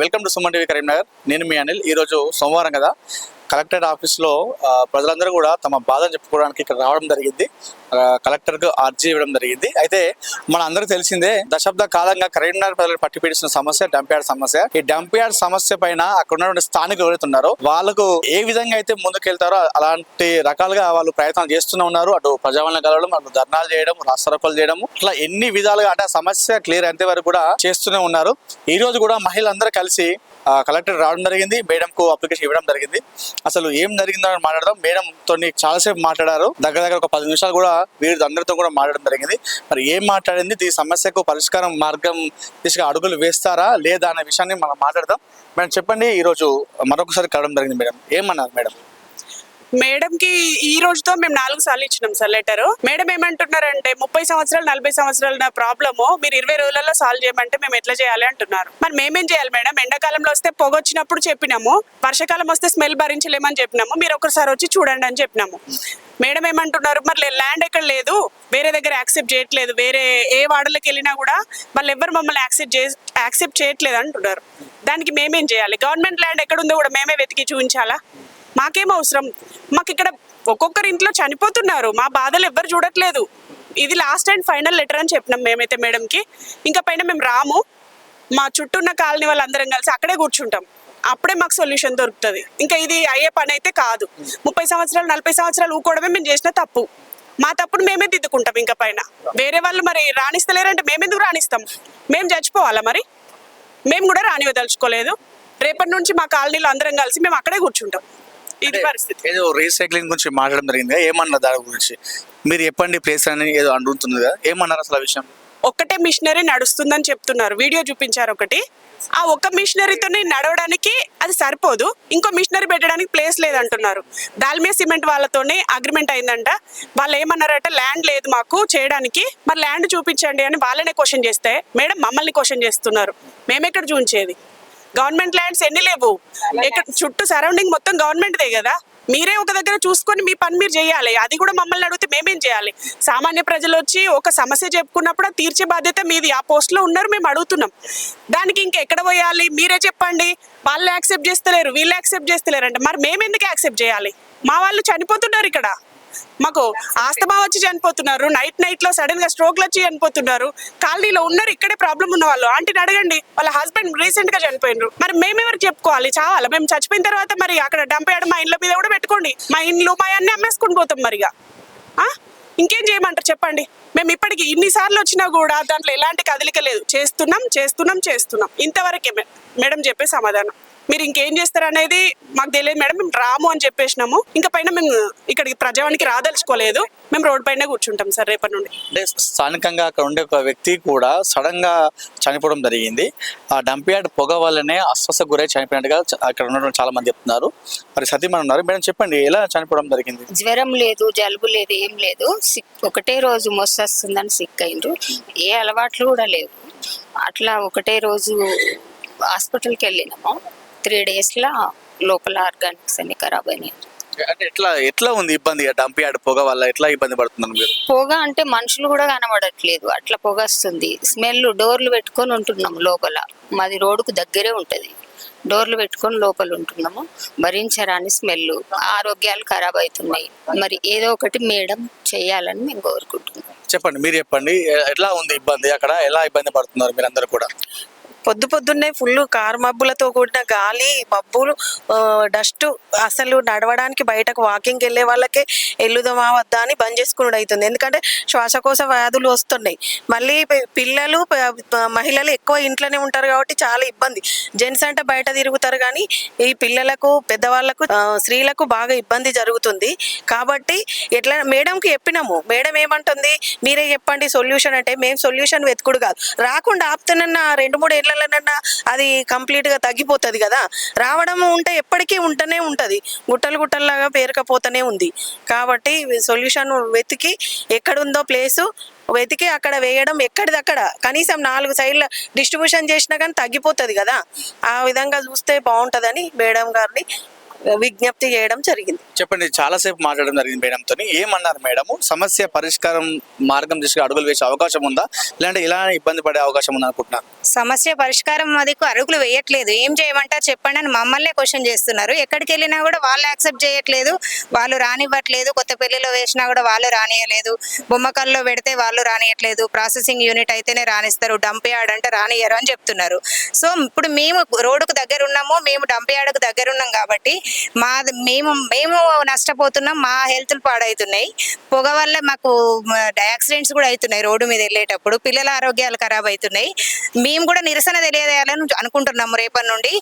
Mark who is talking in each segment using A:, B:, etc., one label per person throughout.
A: Welcome to Suman TV Karimnagar. నేను మీ అనిల్. ఈరోజు సోమవారం కదా. కలెక్టరేట్ ఆఫీస్లో ప్రజలందరూ కూడా తమ బాధను చెప్పుకోవడానికి ఇక్కడ రావడం జరిగింది. కలెక్టర్కు అర్జీ ఇవ్వడం జరిగింది. అయితే మన అందరికీ తెలిసిందే దశాబ్ద కాలంగా కరీంనగర్ ప్రజలు పట్టిపీడిస్తున్న సమస్య డంప్ యార్డ్ సమస్య. ఈ డంప్ యార్డ్ సమస్య పైన అక్కడ ఉన్నటువంటి స్థానికులు ఎవరైతున్నారో వాళ్ళకు ఏ విధంగా అయితే ముందుకెళ్తారో అలాంటి రకాలుగా వాళ్ళు ప్రయత్నాలు చేస్తూనే ఉన్నారు. అటు ప్రజావరణ కలవడం అటు ధర్నాలు చేయడం రాస్తారోకలు చేయడం ఇట్లా ఎన్ని విధాలుగా అంటే ఆ సమస్య క్లియర్ అంతే వరకు కూడా చేస్తూనే ఉన్నారు. ఈ రోజు కూడా మహిళలందరూ కలిసి కలెక్టర్ రావడం జరిగింది మేడంకు అప్లికేషన్ ఇవ్వడం జరిగింది. అసలు ఏం జరిగిందో మాట్లాడదాం. మేడం తోని చాలాసేపు మాట్లాడారు. దగ్గర దగ్గర ఒక పది నిమిషాలు కూడా వీరి అందరితో కూడా మాట్లాడడం జరిగింది. మరి ఏం మాట్లాడింది? ఈ సమస్యకు పరిష్కారం మార్గం దిశగా అడుగులు వేస్తారా? లేదా అనే విషయాన్ని మనం మాట్లాడదాం. మేడం చెప్పండి ఈరోజు మరొకసారి కలవడం జరిగింది మేడం. ఏమన్నారు మేడం?
B: మేడం కి ఈ రోజుతో మేము నాలుగు సార్లు ఇచ్చినాం సార్ లెటర్. మేడం ఏమంటున్నారంటే ముప్పై సంవత్సరాలు నలభై సంవత్సరాల ప్రాబ్లము మీరు ఇరవై రోజులలో సాల్వ్ చేయమంటే మేము ఎట్లా చేయాలి? అంటున్నారు. మరి మేమేం చేయాలి మేడం? ఎండాకాలంలో వస్తే పొగ వచ్చినప్పుడు చెప్పినాము. వర్షాకాలం వస్తే స్మెల్ భరించలేమని చెప్పినాము. మీరు ఒకసారి వచ్చి చూడండి అని చెప్పినాము. మేడం ఏమంటున్నారు? మరి ల్యాండ్ ఎక్కడ లేదు. వేరే దగ్గర యాక్సెప్ట్ చేయట్లేదు. వేరే ఏ వాడలకు వెళ్ళినా కూడా వాళ్ళు ఎవరు మమ్మల్ని యాక్సెప్ట్ చే యాక్సెప్ట్ చేయట్లేదు అంటున్నారు. దానికి మేమేం చేయాలి? గవర్నమెంట్ ల్యాండ్ ఎక్కడ ఉందో కూడా మేమే వెతికి చూపించాలా? మాకేం అవసరం? మాకు ఇక్కడ ఒక్కొక్కరి ఇంట్లో చనిపోతున్నారు. మా బాధలు ఎవ్వరు చూడట్లేదు. ఇది లాస్ట్ అండ్ ఫైనల్ లెటర్ అని చెప్పినాం మేమైతే మేడంకి. ఇంకా పైన మేము రాము. మా చుట్టూ ఉన్న కాలనీ వాళ్ళందరం కలిసి అక్కడే కూర్చుంటాం. అప్పుడే మాకు సొల్యూషన్ దొరుకుతుంది. ఇంకా ఇది అయ్యే పని అయితే కాదు. ముప్పై సంవత్సరాలు నలభై సంవత్సరాలు ఊకోవడమే మేము చేసిన తప్పు. మా తప్పుడు మేమే దిద్దుకుంటాం ఇంకా పైన. వేరే వాళ్ళు మరి రాణిస్తలేరంటే మేమెందుకు రాణిస్తాం? మేము చచ్చిపోవాలా మరి? మేము కూడా రానివ్వదలుచుకోలేదు రేపటి నుంచి మా కాలనీలో అందరం కలిసి మేము అక్కడే కూర్చుంటాం. ఇది పరిస్థితి.
A: ఏదో రీసైక్లింగ్ గురించి మాట్లాడడం జరిగింది కదా ఏమన్నారు దాని గురించి? మీరు చెప్పండి ప్లేస్ అని ఏదో అంటుంది కదా ఏమన్నారు అసలు ఆ విషయం?
B: ఒక్కటే మిషనరీ నడుస్తుందని చెప్తున్నారు. వీడియో చూపించారు ఒకటి. ఆ ఒక్క మిషనరీతోనే నడవడానికి అది సరిపోదు. ఇంకో మిషనరీ పెట్టడానికి ప్లేస్ లేదంటున్నారు. దాల్మియా సిమెంట్ వాళ్ళతోనే అగ్రిమెంట్ అయిందంట. వాళ్ళు ఏమన్నారంటే ల్యాండ్ లేదు మాకు చేయడానికి. మరి ల్యాండ్ చూపించండి అని వాళ్ళనే క్వశ్చన్ చేస్తే మేడం మమ్మల్ని క్వశ్చన్ చేస్తున్నారు. మేమెక్కడ చూపించేది? గవర్నమెంట్ ల్యాండ్స్ ఎన్ని లేవు? ఇక్కడ చుట్టూ సరౌండింగ్ మొత్తం గవర్నమెంట్దే కదా. మీరే ఒక దగ్గర చూసుకొని మీ పని మీరు చేయాలి. అది కూడా మమ్మల్ని అడిగితే మేమేం చేయాలి? సామాన్య ప్రజలు వచ్చి ఒక సమస్య చెప్పుకున్నప్పుడు తీర్చే బాధ్యత మీది. ఆ పోస్ట్లో ఉన్నారు మేము అడుగుతున్నాం. దానికి ఇంకా ఎక్కడ పోయాలి? మీరే చెప్పండి. వాళ్ళు యాక్సెప్ట్ చేస్తలేరు వీళ్ళు యాక్సెప్ట్ చేస్తలేరు అంటే మరి మేము ఎందుకు యాక్సెప్ట్ చేయాలి? మా వాళ్ళు చనిపోతున్నారు ఇక్కడ. మాకు ఆస్తమా వచ్చి చనిపోతున్నారు. నైట్ నైట్లో సడన్గా స్ట్రోక్లు వచ్చి చనిపోతున్నారు. కాలనీలో ఉన్నారు ఇక్కడే ప్రాబ్లం ఉన్న వాళ్ళు. ఆంటీని అడగండి వాళ్ళ హస్బెండ్ రీసెంట్గా చనిపోయినారు మరి మేమెవరు చెప్పుకోవాలి? చావాలా మేము చచ్చిపోయిన తర్వాత మరి అక్కడ డంప్ చేయడం మా ఇండ్ల మీద కూడా పెట్టుకోండి. మా ఇండ్లు మా అన్ని అమ్మేసుకుని పోతాం మరిగా ఆ? ఇంకేం చేయమంటారు చెప్పండి? మేము ఇప్పటికి ఇన్నిసార్లు వచ్చినా కూడా దాంట్లో ఎలాంటి కదలిక లేదు. చేస్తున్నాం చేస్తున్నాం చేస్తున్నాం. ఇంతవరకే మేడం చెప్పే సమాధానం. మీరు ఇంకేం చేస్తారు అనేది మాకు తెలియదు మేడం. మేము రాము అని చెప్పేసినాము. ఇంకా పైన మేము ఇక్కడికి ప్రజావానికి రాదలుచుకోలేదు. మేము రోడ్ పైన కూర్చుంటాం సార్ రేపటి నుండి.
A: అంటే స్థానికంగా అక్కడ ఉండే ఒక వ్యక్తి కూడా సడన్గా చనిపోవడం జరిగింది. ఆ డంప్ యార్డ్ పొగ వల్లనే అస్వస్థ గురై చనిపోయినట్టుగా అక్కడ ఉన్నటువంటి చాలా మంది చెప్తున్నారు. మరి సతీమణి ఉన్నారు. మేడం చెప్పండి ఎలా చనిపోవడం జరిగింది?
C: జ్వరం లేదు జలుబు లేదు ఏం లేదు. సిక్ ఒకటే రోజు మొస్సు వస్తుందని సిక్ అయిండ్రు. ఏ అలవాట్లు కూడా లేవు. అట్లా ఒకటే రోజు హాస్పిటల్కి వెళ్ళినాము. త్రీ డేస్లో లోపల ఆర్గానిక్స్ అన్ని ఖరాబ్ అయినాయి.
A: అంటే ఎట్లా ఎట్లా ఉంది ఇబ్బంది? డంప్ యార్డ్ పొగ వల్ల ఎట్లా ఇబ్బంది పడుతున్నారు మీరు?
C: పొగ అంటే మనుషులు కూడా కనబడట్లేదు. అట్లా పొగ వస్తుంది. స్మెల్ డోర్లు పెట్టుకొని ఉంటున్నాం లోపల. మాది రోడ్డుకు దగ్గరే ఉంటుంది. డోర్లు పెట్టుకొని లోపల ఉంటున్నాము. భరించరాని స్మెల్ ఆరోగ్యాలు ఖరాబ్ అవుతున్నాయి. మరి ఏదో ఒకటి మేడం చేయాలని మేము కోరుకుంటున్నాం.
A: చెప్పండి మీరు చెప్పండి. ఎట్లా ఉంది ఇబ్బంది అక్కడ? ఎలా ఇబ్బంది పడుతున్నారు మీరందరూ కూడా?
D: పొద్దు పొద్దున్నే ఫుల్ కారు మబ్బులతో కూడిన గాలి మబ్బులు డస్ట్ అసలు నడవడానికి బయటకు వాకింగ్కి వెళ్ళే వాళ్ళకే ఎల్లుదమా వద్దా అని బంద్ చేసుకున్నాడు అవుతుంది ఎందుకంటే శ్వాసకోశ వ్యాధులు వస్తున్నాయి. మళ్ళీ పిల్లలు మహిళలు ఎక్కువ ఇంట్లోనే ఉంటారు కాబట్టి చాలా ఇబ్బంది. జెంట్స్ అంటే బయట తిరుగుతారు కానీ ఈ పిల్లలకు పెద్దవాళ్ళకు స్త్రీలకు బాగా ఇబ్బంది జరుగుతుంది. కాబట్టి ఎట్లా మేడంకి చెప్పినాము. మేడం ఏమంటుంది? మీరే చెప్పండి సొల్యూషన్ అంటే మేము సొల్యూషన్ వెతుకుడు కాదు. రాకుండా ఆపుతున్న రెండు మూడు ఏళ్ళనన్నా అది కంప్లీట్గా తగ్గిపోతుంది కదా. రావడం ఉంటే ఎప్పటికీ ఉంటూనే ఉంటుంది. గుట్టలు గుట్టల్లాగా పేరుకపోతూనే ఉంది. కాబట్టి సొల్యూషన్ వెతికి ఎక్కడుందో ప్లేసు వెతికి అక్కడ వేయడం ఎక్కడిదక్కడ. కనీసం నాలుగు సైడ్ల డిస్ట్రిబ్యూషన్ చేసినా కానీ తగ్గిపోతుంది కదా. ఆ విధంగా చూస్తే బాగుంటుందని మేడం గారిని విజ్ఞప్తి చేయడం జరిగింది.
A: చెప్పండి చాలాసేపు మాట్లాడడం జరిగింది మేడంతో ఏమన్నారు మేడము? సమస్య పరిష్కారం మార్గం దిశగా అడుగులు వేసే అవకాశం ఉందా? లేదంటే ఇలా ఇబ్బంది పడే అవకాశం ఉందా అనుకుంటున్నారు?
E: సమస్య పరిష్కారం అదికు అరుగులు వేయట్లేదు. ఏం చేయమంటారు చెప్పండి అని మమ్మల్నే క్వశ్చన్ చేస్తున్నారు. ఎక్కడికి వెళ్ళినా కూడా వాళ్ళు యాక్సెప్ట్ చేయట్లేదు. వాళ్ళు రానివ్వట్లేదు. కొత్త పెళ్ళిలో వేసినా కూడా వాళ్ళు రానియలేదు. బొమ్మకల్లో పెడితే వాళ్ళు రానియట్లేదు. ప్రాసెసింగ్ యూనిట్ అయితేనే రానిస్తారు. డంప్ యార్డ్ అంటే రానియరు అని చెప్తున్నారు. సో ఇప్పుడు మేము రోడ్డుకు దగ్గర ఉన్నాము. మేము డంప్ యార్డ్కు దగ్గర ఉన్నాం కాబట్టి మా మేము మేము నష్టపోతున్నాం మా హెల్త్లు పాడవుతున్నాయి పొగ వల్ల మాకు యాక్సిడెంట్స్ కూడా అవుతున్నాయి రోడ్డు మీద వెళ్ళేటప్పుడు. పిల్లల ఆరోగ్యాలు ఖరాబ్ అవుతున్నాయి. మేము కూడా నిరసన తెలియజేయాలని అనుకుంటున్నాము రేపటి నుండి.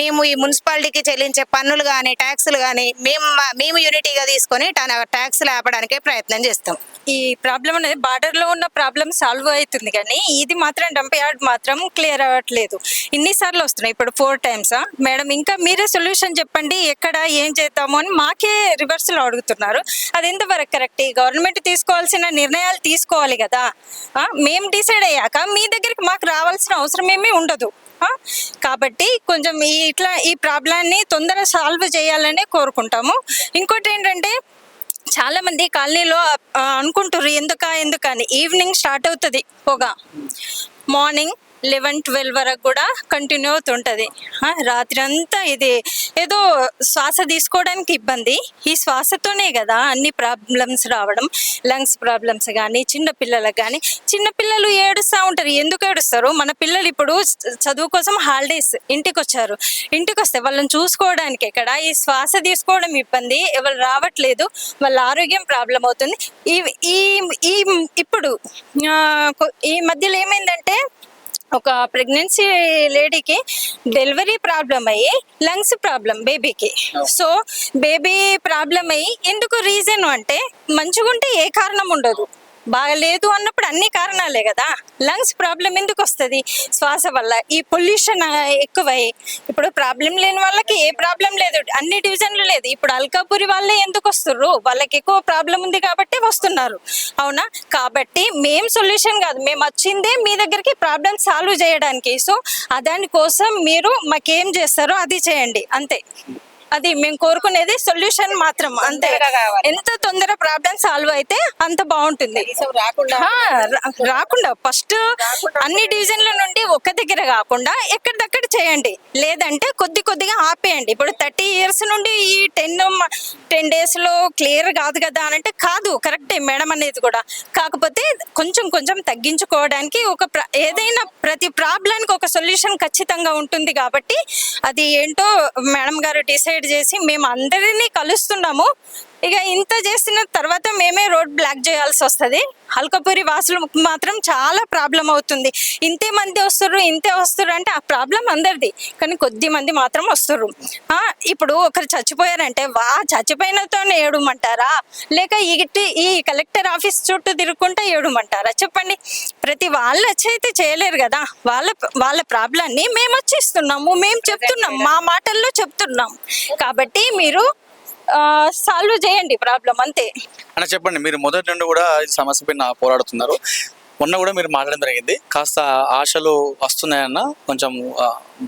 E: మేము ఈ మున్సిపాలిటీకి చెల్లించే పన్నులు కానీ ట్యాక్సులు కానీ మేము మేము యూనిటీగా తీసుకొని ట్యాక్సులు ఆపడానికే ప్రయత్నం చేస్తాం.
F: ఈ ప్రాబ్లం అనేది బార్డర్లో ఉన్న ప్రాబ్లం సాల్వ్ అవుతుంది కానీ ఇది మాత్రం డంప్ యార్డ్ మాత్రం క్లియర్ అవ్వట్లేదు. ఇన్నిసార్లు వస్తున్నాయి ఇప్పుడు ఫోర్ టైమ్స్. మేడం ఇంకా మీరే సొల్యూషన్ చెప్పండి. ఎక్కడ ఏం చేద్దాము అని మాకే రివర్స్లో అడుగుతున్నారు. అది ఎంతవరకు కరెక్ట్ గవర్నమెంట్ తీసుకోవాల్సిన నిర్ణయాలు తీసుకోవాలి కదా. మేము డిసైడ్ అయ్యాక మీ దగ్గరికి మాకు రావాల్సిన అవసరం ఏమీ ఉండదు. కాబట్టి కొంచెం ఈ ఇట్లా ఈ ప్రాబ్లాన్ని తొందరగా సాల్వ్ చేయాలని కోరుకుంటాము. ఇంకోటి ఏంటంటే చాలా మంది కాలనీలో ఆ, అనుకుంటారు ఎందుక ఎందుకని ఈవినింగ్ స్టార్ట్ అవుతుంది పొగ. మార్నింగ్ లెవెన్ ట్వెల్వ్ వరకు కూడా కంటిన్యూ అవుతుంటుంది. రాత్రి అంతా ఇది ఏదో శ్వాస తీసుకోవడానికి ఇబ్బంది. ఈ శ్వాసతోనే కదా అన్ని ప్రాబ్లమ్స్ రావడం. లంగ్స్ ప్రాబ్లమ్స్ కానీ చిన్న పిల్లలకు కానీ చిన్నపిల్లలు ఏడుస్తూ ఉంటారు. ఎందుకు ఏడుస్తారు? మన పిల్లలు ఇప్పుడు చదువు కోసం హాలిడేస్ ఇంటికి వచ్చారు ఇంటికి వస్తే వాళ్ళని చూసుకోవడానికి ఎక్కడ? ఈ శ్వాస తీసుకోవడం ఇబ్బంది. ఎవరు రావట్లేదు. వాళ్ళ ఆరోగ్యం ప్రాబ్లం అవుతుంది. ఈ ఈ ఇప్పుడు ఈ మధ్యలో ఏమైందంటే ఒక ప్రెగ్నెన్సీ లేడీకి డెలివరీ ప్రాబ్లం అయ్యి లంగ్స్ ప్రాబ్లం బేబీకి సో బేబీ ప్రాబ్లం అయ్యి ఎందుకు రీజన్ అంటే మంచిగుంటే ఏ కారణం ఉండదు. బాగలేదు అన్నప్పుడు అన్ని కారణాలే కదా. లంగ్స్ ప్రాబ్లం ఎందుకు వస్తుంది? శ్వాస వల్ల ఈ పొల్యూషన్ ఎక్కువై ఇప్పుడు ప్రాబ్లం లేని వాళ్ళకి ఏ ప్రాబ్లం లేదు. అన్ని డివిజన్లు లేదు. ఇప్పుడు అల్కాపురి వాళ్ళే ఎందుకు వస్తుర్రు? వాళ్ళకి ఎక్కువ ప్రాబ్లం ఉంది కాబట్టి వస్తున్నారు. అవునా? కాబట్టి మేం సొల్యూషన్ కాదు. మేము వచ్చిందే మీ దగ్గరికి ప్రాబ్లం సాల్వ్ చేయడానికి. సో దానికోసం మీరు మాకేం చేస్తారో అది చేయండి. అంతే. అది మేము కోరుకునేది సొల్యూషన్ మాత్రం అంతే. ఎంత తొందర ప్రాబ్లం సాల్వ్ అయితే అంత బాగుంటుంది. రాకుండా ఫస్ట్ అన్ని డివిజన్ల నుండి ఒక్క దగ్గర కాకుండా ఎక్కడిదక్కడ చేయండి. లేదంటే కొద్ది కొద్దిగా ఆపేయండి. ఇప్పుడు థర్టీ ఇయర్స్ నుండి ఈ టెన్ టెన్ డేస్లో క్లియర్ కాదు కదా అని అంటే కాదు కరెక్టే మేడం అనేది కూడా. కాకపోతే కొంచెం కొంచెం తగ్గించుకోవడానికి ఒక ప్ర- ఏదైనా ప్రతి ప్రాబ్లానికి ఒక సొల్యూషన్ ఖచ్చితంగా ఉంటుంది కాబట్టి అది ఏంటో మేడం గారు డిసైడ్ చేసి మేము అందరినీ కలుస్తున్నాము. ఇక ఇంత చేసిన తర్వాత మేమే రోడ్ బ్లాక్ చేయాల్సి వస్తుంది. హల్కపూరి వాసులు మాత్రం చాలా ప్రాబ్లం అవుతుంది. ఇంతే మంది వస్తారు ఇంతే వస్తారు అంటే ఆ ప్రాబ్లం అందరిది. కానీ కొద్ది మంది మాత్రం వస్తారు ఇప్పుడు ఒకరు చచ్చిపోయారంటే వా చచ్చిపోయినతోనే ఏడుమంటారా? లేక ఇటు ఈ కలెక్టర్ ఆఫీస్ చుట్టూ తిరుగుకుంటే ఏడుమంటారా? చెప్పండి. ప్రతి వాళ్ళు వచ్చి అయితే చేయలేరు కదా. వాళ్ళ వాళ్ళ ప్రాబ్లాన్ని మేము వచ్చి ఇస్తున్నాము మేము చెప్తున్నాం. మా మాటల్లో చెప్తున్నాం. కాబట్టి మీరు సాల్వ్ చేయండి ప్రాబ్లం అంతే.
A: అన్న చెప్పండి. మీరు మొదటి నుండి కూడా ఈ సమస్య పైన పోరాడుతున్నారు. మొన్న కూడా మీరు మాట్లాడడం జరిగింది. కాస్త ఆశలు వస్తున్నాయన్న కొంచెం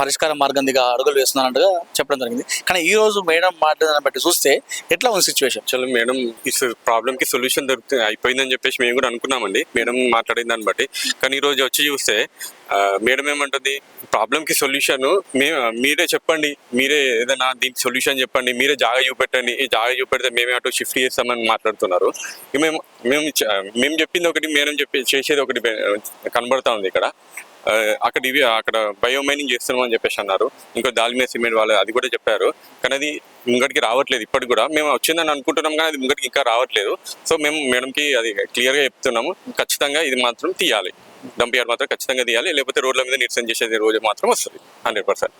A: పరిష్కార మార్గం దిగా అడుగులు వేస్తున్నారన్నట్టుగా చెప్పడం జరిగింది. కానీ ఈ రోజు మేడం మాట్లాడదాన్ని బట్టి చూస్తే ఎట్లా ఉంది సిచ్యువేషన్
G: యాక్చువల్ మేడం ఈ ప్రాబ్లమ్కి సొల్యూషన్ దొరుకుతుంది అయిపోయిందని చెప్పేసి మేము కూడా అనుకున్నామండి. మేడం మాట్లాడిన దాన్ని బట్టి. కానీ ఈ రోజు వచ్చి చూస్తే మేడం ఏమంటుంది? ప్రాబ్లమ్కి సొల్యూషన్ మే మీరే చెప్పండి. మీరే ఏదైనా దీనికి సొల్యూషన్ చెప్పండి. మీరే జాగా చూపెట్టండి. ఈ జాగా చూపెడితే మేమే అటు షిఫ్ట్ చేస్తామని మాట్లాడుతున్నారు. మేము మేము మేము చెప్పింది ఒకటి మేడం చెప్పి చేసేది ఒకటి కనబడతా ఉంది ఇక్కడ. అక్కడ ఇవి అక్కడ బయోమైనింగ్ చేస్తున్నాం అని చెప్పేసి అన్నారు. ఇంకో దాల్మియా సిమెంట్ వాళ్ళు అది కూడా చెప్పారు. కానీ అది ముంగడికి రావట్లేదు ఇప్పటికి కూడా. మేము వచ్చిందని అనుకుంటున్నాం కానీ అది ముంగడికి ఇంకా రావట్లేదు. సో మేము మేడంకి అది క్లియర్గా చెప్తున్నాము. ఖచ్చితంగా ఇది మాత్రం తీయాలి. డంప్ యార్డ్ మాత్రం ఖచ్చితంగా తీయాలి. లేకపోతే రోడ్ల మీద నిరసన చేసేది రోజు మాత్రం వస్తుంది. Hundred percent.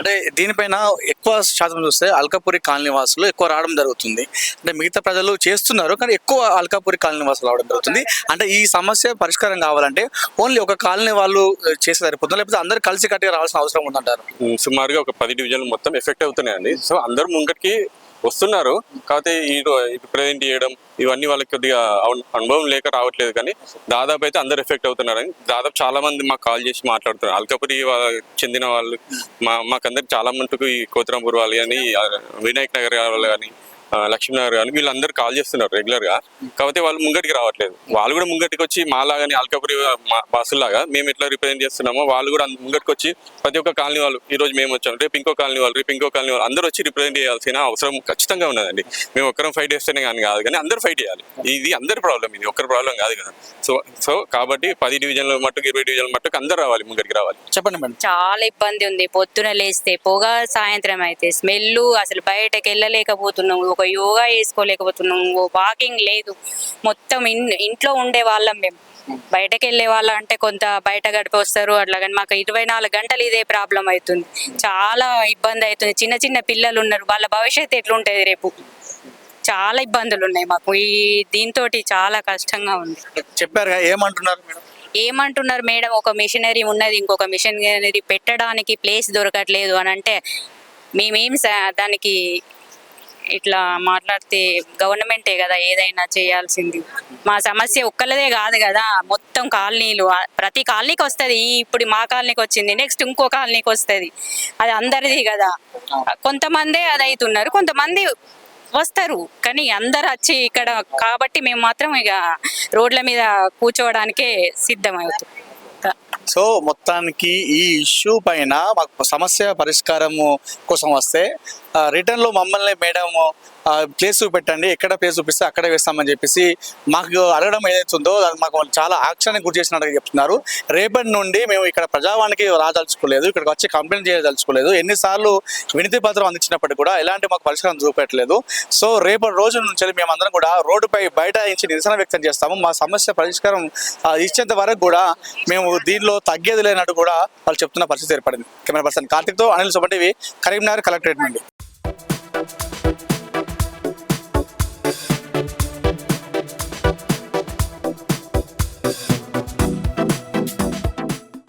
A: అంటే దీనిపైన ఎక్కువ శాతం చూస్తే అల్కాపురి కాలనీ వాసులు ఎక్కువ రావడం జరుగుతుంది. అంటే మిగతా ప్రజలు చేస్తున్నారు కానీ ఎక్కువ అల్కాపురి కాలనీ వాసులు రావడం జరుగుతుంది. అంటే ఈ సమస్య పరిష్కారం కావాలంటే ఓన్లీ ఒక కాలనీ వాళ్ళు చేస్తే సరిపోతుంది? లేకపోతే అందరు కలిసి కట్టిగా రావాల్సిన అవసరం ఉందంటారు?
G: సుమారుగా ఒక పది డివిజన్లు మొత్తం ఎఫెక్ట్ అవుతున్నాయండి. సో అందరూ ముంగటికి వస్తున్నారు. కాకపోతే ఈ ప్రజెంట్ చేయడం ఇవన్నీ వాళ్ళకి కొద్దిగా అనుభవం లేక రావట్లేదు కానీ దాదాపు అయితే అందరు ఎఫెక్ట్ అవుతున్నారని దాదాపు చాలా మంది మాకు కాల్ చేసి మాట్లాడుతున్నారు. అల్కపురి చెందిన వాళ్ళు మా మాకందరికి చాలా మటుకు ఈ కోతరంపూర్ వాళ్ళు కానీ వినాయక్ నగర్ వాళ్ళు కానీ లక్ష్మీనగర్ కానీ వీళ్ళందరూ కాల్ చేస్తున్నారు రెగ్యులర్గా. కాకపోతే వాళ్ళు ముంగటికి రావట్లేదు. వాళ్ళు కూడా ముంగటికి వచ్చి మాలాగాని అల్కపురి బస్సులాగా మేము ఎట్లా రిప్రజెంట్ చేస్తున్నామో వాళ్ళు కూడా ముంగటికి వచ్చి ప్రతి ఒక్క కాలనీ వాళ్ళు ఈ రోజు మేము వచ్చాం రేపు ఇంకో కాలనీ వాళ్ళు రేపు ఇంకో కాలనీ వాళ్ళు అందరూ వచ్చి రిప్రజెంట్ చేయాల్సిన అవసరం ఖచ్చితంగా ఉన్నదండి. మేము ఒక్కరం ఫైట్ చేస్తేనే కానీ కాదు కానీ అందరూ ఫైట్ చేయాలి. ఇది అందరి ప్రాబ్లం ఇది ఒక్కరి ప్రాబ్లం కాదు కదా. సో సో కాబట్టి పది డివిజన్ల మట్టుకు ఇరవై డివిజన్ల మట్టుకు అందరూ రావాలి ముంగటికి రావాలి.
A: చెప్పండి మేడం.
H: చాలా ఇబ్బంది ఉంది. పొద్దున లేస్తే పొగ సాయంత్రం అయితే స్మెల్ అసలు బయటకు వెళ్ళలేకపోతున్నాం. ఒక యోగా చేసుకోలేకపోతున్నాం ఓ వాకింగ్ లేదు. మొత్తం ఇన్ ఇంట్లో ఉండే వాళ్ళం మేము బయటకు వెళ్ళే వాళ్ళం అంటే కొంత బయట గడిపి వస్తారు. అట్లా కానీ మాకు ఇరవై నాలుగు గంటలు ఇదే ప్రాబ్లం అవుతుంది చాలా ఇబ్బంది అవుతుంది చిన్న చిన్న పిల్లలు ఉన్నారు. వాళ్ళ భవిష్యత్తు ఎట్లుంటుంది రేపు? చాలా ఇబ్బందులు ఉన్నాయి మాకు. ఈ దీంతో చాలా కష్టంగా ఉంది.
A: చెప్పారు ఏమంటున్నారు మేడం?
H: ఏమంటున్నారు మేడం? ఒక మిషనరీ ఉన్నది. ఇంకొక మిషనరీ పెట్టడానికి ప్లేస్ దొరకట్లేదు అని అంటే మేమేం దానికి ఇట్లా మాట్లాడితే గవర్నమెంటే కదా ఏదైనా చేయాల్సింది. మా సమస్య ఒక్కలదే కాదు కదా మొత్తం కాలనీలు. ప్రతి కాలనీకి వస్తుంది. ఇప్పుడు మా కాలనీకి వచ్చింది నెక్స్ట్ ఇంకో కాలనీకి వస్తుంది. అది అందరిది కదా. కొంతమందే అది అవుతున్నారు కొంతమంది వస్తారు. కానీ అందరు వచ్చి ఇక్కడ కాబట్టి మేము మాత్రం ఇక రోడ్ల మీద కూర్చోవడానికే సిద్ధమవుతాం
A: సో మొత్తానికి ఈ ఇష్యూ పైన మాకు సమస్య పరిష్కారము కోసం వస్తే రిటర్న్లో మమ్మల్ని మేడం ప్లేస్ చూపెట్టండి. ఎక్కడ ప్లేస్ చూపిస్తే అక్కడ వేస్తామని చెప్పేసి మాకు అడగడం ఏదైతుందో అది మాకు వాళ్ళు చాలా ఆక్షానికి గురి చేసినట్టుగా చెప్తున్నారు. రేపటి నుండి మేము ఇక్కడ ప్రజావానికి రాదలుచుకోలేదు. ఇక్కడికి వచ్చి కంప్లైంట్ చేయదలుచుకోలేదు. ఎన్నిసార్లు వినతి పత్రం అందించినప్పటికీ కూడా ఎలాంటి మాకు పరిష్కారం చూపెట్టలేదు. సో రేపటి రోజు నుంచి మేమందరం కూడా రోడ్డుపై బయట నుంచి నిరసన వ్యక్తం చేస్తాము. మా సమస్య పరిష్కారం ఇచ్చేంత వరకు కూడా మేము దీనిలో తగ్గేది లేనట్టు కూడా వాళ్ళు చెప్తున్న పరిస్థితి ఏర్పడింది. కెమెరా పర్సన్ కార్తిక్తో అనిల్ సుబ్బటివి కరీంనగర్ కలెక్టరేట్ నుండి.